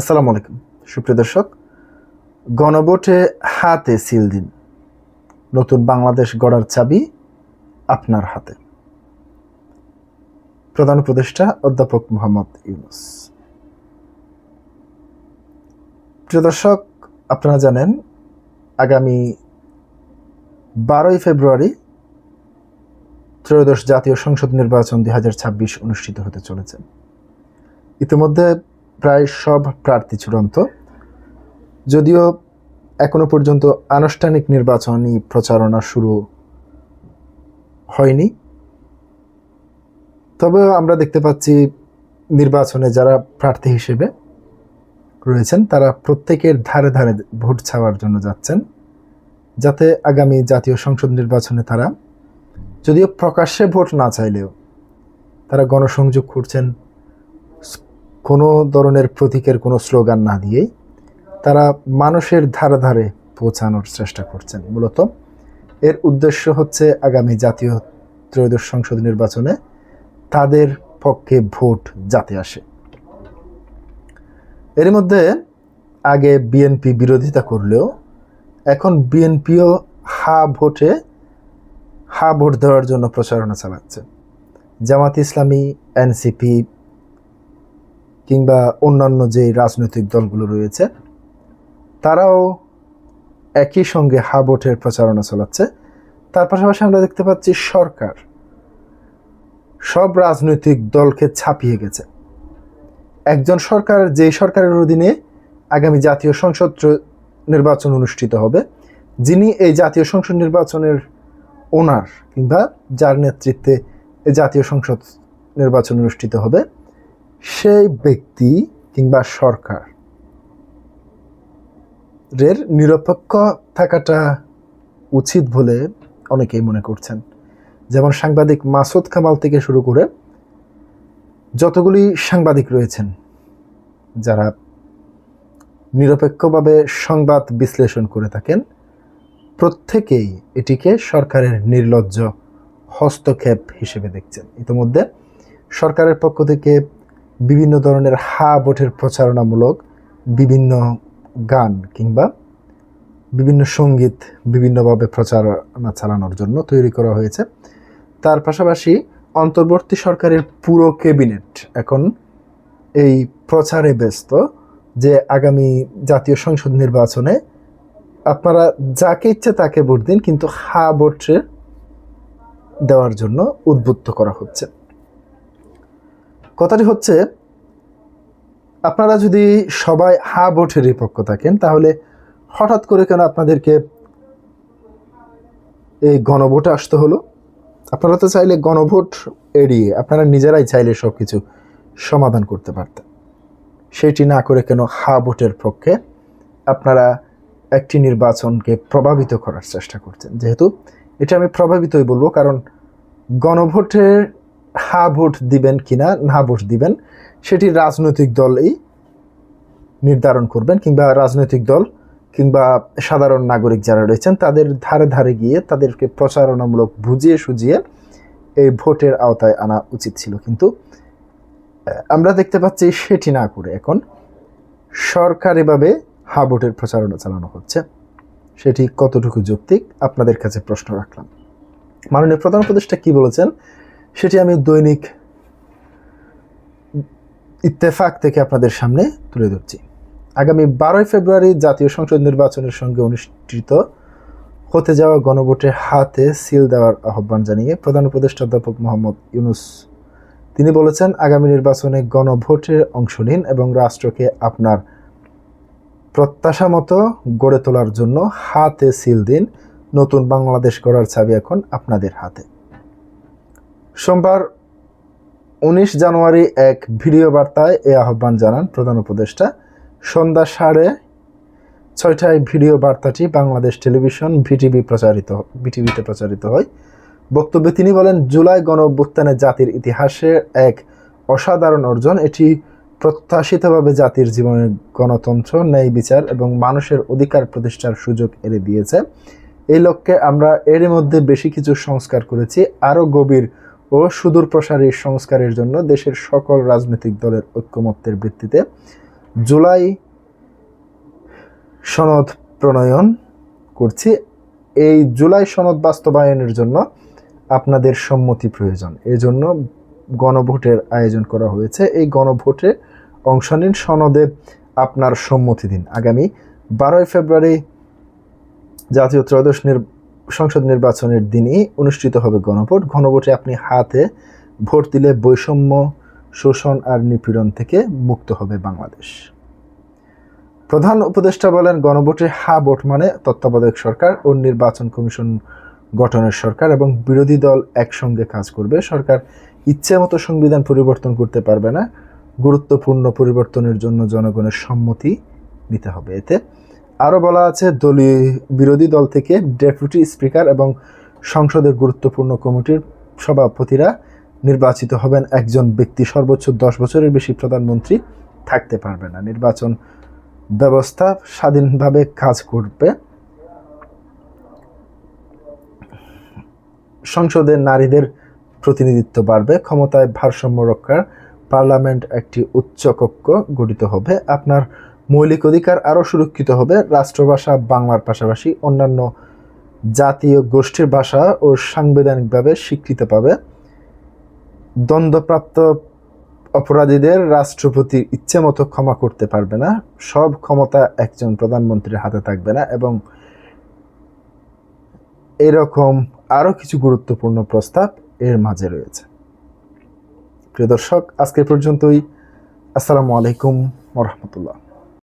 আসসালামু আলাইকুম। সুপ্রিয় দর্শক, গণভোটে হাতে সিল দিন। নতুন বাংলাদেশ গড়ার চাবি আপনার হাতে। প্রধান উপদেষ্টা অধ্যাপক মোহাম্মদ ইউনুস। প্রিয় দর্শক, আপনারা জানেন, আগামী বারোই ফেব্রুয়ারি ত্রয়োদশ জাতীয় সংসদ নির্বাচন দুই হাজার ছাব্বিশ অনুষ্ঠিত হতে চলেছে। ইতিমধ্যে প্রায় সব প্রার্থী চূড়ান্ত। যদিও এখনও পর্যন্ত আনুষ্ঠানিক নির্বাচনী প্রচারণা শুরু হয়নি। তবে আমরা দেখতে পাচ্ছি নির্বাচনে যারা প্রার্থী হিসেবে রয়েছেন, তারা প্রত্যেকের ধারে ধারে ভোট ছাওয়ার জন্য যাচ্ছেন, যাতে আগামী জাতীয় সংসদ নির্বাচনে তারা, যদিও প্রকাশ্যে ভোট না চাইলেও, তারা গণসংযোগ করছেন কোনো ধরনের প্রতীকের কোনো স্লোগান না দিয়েই তারা মানুষের ধারে ধারে পৌঁছানোর চেষ্টা করছেন। মূলত এর উদ্দেশ্য হচ্ছে আগামী জাতীয় ত্রয়োদশ সংসদ নির্বাচনে তাদের পক্ষে ভোট যাতে আসে। এর মধ্যে আগে বিএনপি বিরোধিতা করলেও এখন বিএনপিও হা ভোটে হা ভোট দেওয়ার জন্য প্রচারণা চালাচ্ছে। জামাত ইসলামী, এনসিপি কিংবা অন্যান্য যে রাজনৈতিক দলগুলো রয়েছে, তারাও একই সঙ্গে হা ভোটের প্রচারণা চালাচ্ছে। তার পাশাপাশি আমরা দেখতে পাচ্ছি সরকার সব রাজনৈতিক দলকে ছাপিয়ে গেছে। একজন সরকার যে সরকারের অধীনে আগামী জাতীয় সংসদ নির্বাচন অনুষ্ঠিত হবে, যিনি এই জাতীয় সংসদ নির্বাচনের ওনার কিংবা যার নেতৃত্বে এই জাতীয় সংসদ নির্বাচন অনুষ্ঠিত হবে সেই ব্যক্তি কিংবা সরকার এর নিরপেক্ষ থাকাটা উচিত বলে অনেকেই মনে করছেন। যেমন সাংবাদিক মাসুদ কামাল থেকে শুরু করে যতগুলি সাংবাদিক রয়েছেন, যারা নিরপেক্ষভাবে সংবাদ বিশ্লেষণ করে থাকেন, প্রত্যেকেই এটিকে সরকারের নির্লজ্জ হস্তক্ষেপ হিসেবে দেখছেন। ইতিমধ্যে সরকারের পক্ষ থেকে বিভিন্ন ধরনের হা ভোটের প্রচারণামূলক বিভিন্ন গান কিংবা বিভিন্ন সংগীত বিভিন্নভাবে প্রচারণা চালানোর জন্য তৈরি করা হয়েছে। তার পাশাপাশি অন্তর্বর্তী সরকারের পুরো ক্যাবিনেট এখন এই প্রচারে ব্যস্ত যে আগামী জাতীয় সংসদ নির্বাচনে আপনারা যাকে ইচ্ছে তাকে ভোট দিন, কিন্তু হা ভোটে দেওয়ার জন্য উদ্বুদ্ধ করা হচ্ছে। কথাটি হচ্ছে, আপনারা যদি সবাই হা ভোটেরই পক্ষ থাকেন, তাহলে হঠাৎ করে কেন আপনাদেরকে এই গণভোটে আসতে হলো? আপনারা তো চাইলে গণভোট এড়িয়ে, আপনারা নিজেরাই চাইলে সব কিছু সমাধান করতে পারতেন। সেটি না করে কেন হা ভোটের পক্ষে আপনারা একটি নির্বাচনকে প্রভাবিত করার চেষ্টা করছেন। যেহেতু এটা আমি প্রভাবিতই বলব, কারণ গণভোটের হা ভোট দিবেন কিনা, না ভোট দিবেন, সেটি রাজনৈতিক দলই নির্ধারণ করবেন কিংবা রাজনৈতিক দল কিংবা সাধারণ নাগরিক যারা রয়েছেন, তাদের ধারে ধারে গিয়ে তাদেরকে প্রচারণামূলক বুঝিয়ে সুজিয়ে এই ভোটের আওতায় আনা উচিত ছিল। কিন্তু আমরা দেখতে পাচ্ছি সেটি না করে এখন সরকারিভাবে হা ভোটের প্রচারণা চালানো হচ্ছে। সেটি কতটুকু যৌক্তিক, আপনাদের কাছে প্রশ্ন রাখলাম। মাননীয় প্রধান উপদেষ্টা কি বলেছেন? সেটি আমি দৈনিক ইত্তেফাক থেকে আপনাদের সামনে তুলে ধরছি। আগামী বারোই ফেব্রুয়ারি জাতীয় সংসদ নির্বাচনের সঙ্গে অনুষ্ঠিত হতে যাওয়া গণভোটের হাতে সিল দেওয়ার আহ্বান জানিয়ে প্রধান উপদেষ্টা অধ্যাপক মোহাম্মদ ইউনুস, তিনি বলেছেন, আগামী নির্বাচনে গণভোটে অংশ নিন এবং রাষ্ট্রকে আপনার প্রত্যাশা মতো গড়ে তোলার জন্য হাতে সিল দিন। নতুন বাংলাদেশ গড়ার চাবি এখন আপনাদের হাতে। সোমবার উনিশ জানুয়ারি এক ভিডিও বার্তায় এ আহ্বান জানান প্রধান উপদেষ্টা। সন্ধ্যা সাড়ে ছয়টায় ভিডিও বার্তাটি বাংলাদেশ টেলিভিশন ভিটিভি প্রচারিত ভিটিভিতে প্রচারিত হয়। বক্তব্যে তিনি বলেন, জুলাই গণ জাতির ইতিহাসে এক অসাধারণ অর্জন। এটি প্রত্যাশিতভাবে জাতির জীবনে গণতন্ত্র, ন্যায় বিচার এবং মানুষের অধিকার প্রতিষ্ঠার সুযোগ এনে দিয়েছে। এই লক্ষ্যে আমরা এর মধ্যে বেশি কিছু সংস্কার করেছি। আরও গভীর ও সুদূর প্রসারী সংস্কারের জন্য দেশের সকল রাজনৈতিক দলের ঐক্যমত্যের ভিত্তিতে জুলাই সনদ প্রণয়ন করছি। এই জুলাই সনদ বাস্তবায়নের জন্য আপনাদের সম্মতি প্রয়োজন। এই জন্য গণভোটের আয়োজন করা হয়েছে। এই গণভোটে অংশ নিন, সনদে আপনার সম্মতি দিন। আগামী বারোই ফেব্রুয়ারি জাতীয় ত্রয়োদশ নির সংসদ নির্বাচনের দিনই অনুষ্ঠিত হবে গণভোট। গণভোটে আপনি হাতে ভোট দিলে বৈষম্য, শোষণ আর নিপীড়ন থেকে মুক্ত হবে বাংলাদেশ। প্রধান উপদেষ্টা বলেন, গণভোটে হা ভোট মানে তত্ত্বাবধায়ক সরকার ও নির্বাচন কমিশন গঠনের সরকার এবং বিরোধী দল একসঙ্গে কাজ করবে। সরকার ইচ্ছে মতো সংবিধান পরিবর্তন করতে পারবে না। গুরুত্বপূর্ণ পরিবর্তনের জন্য জনগণের সম্মতি নিতে হবে। এতে আরও বলা আছে, দলীয় বিরোধী দল থেকে ডেপুটি স্পিকার এবং সংসদের গুরুত্বপূর্ণ কমিটির সভাপতিরা নির্বাচিত হবেন। একজন ব্যক্তি সর্বোচ্চ দশ বছরের বেশি প্রধানমন্ত্রী থাকতে পারবে না। নির্বাচন ব্যবস্থা স্বাধীনভাবে কাজ করবে। সংসদে নারীদের প্রতিনিধিত্ব বাড়বে। ক্ষমতায় ভারসাম্য রক্ষার পার্লামেন্ট একটি উচ্চ কক্ষ গঠিত হবে। আপনার মৌলিক অধিকার আরও সুরক্ষিত হবে, রাষ্ট্রভাষা, বাংলার পাশাপাশি অন্যান্য জাতীয় গোষ্ঠীর ভাষা ও সাংবিধানিকভাবে স্বীকৃতি পাবে। দ্বন্দ্বপ্রাপ্ত অপরাধীদের রাষ্ট্রপতি ইচ্ছে মতো ক্ষমা করতে পারবে না, সব ক্ষমতা একজন প্রধানমন্ত্রীর হাতে থাকবে না এবং এরকম আরও কিছু গুরুত্বপূর্ণ প্রস্তাব এর মাঝে রয়েছে। প্রিয় দর্শক, আজকে পর্যন্তই। আসসালামু আলাইকুম ওরহমতুল্লাহ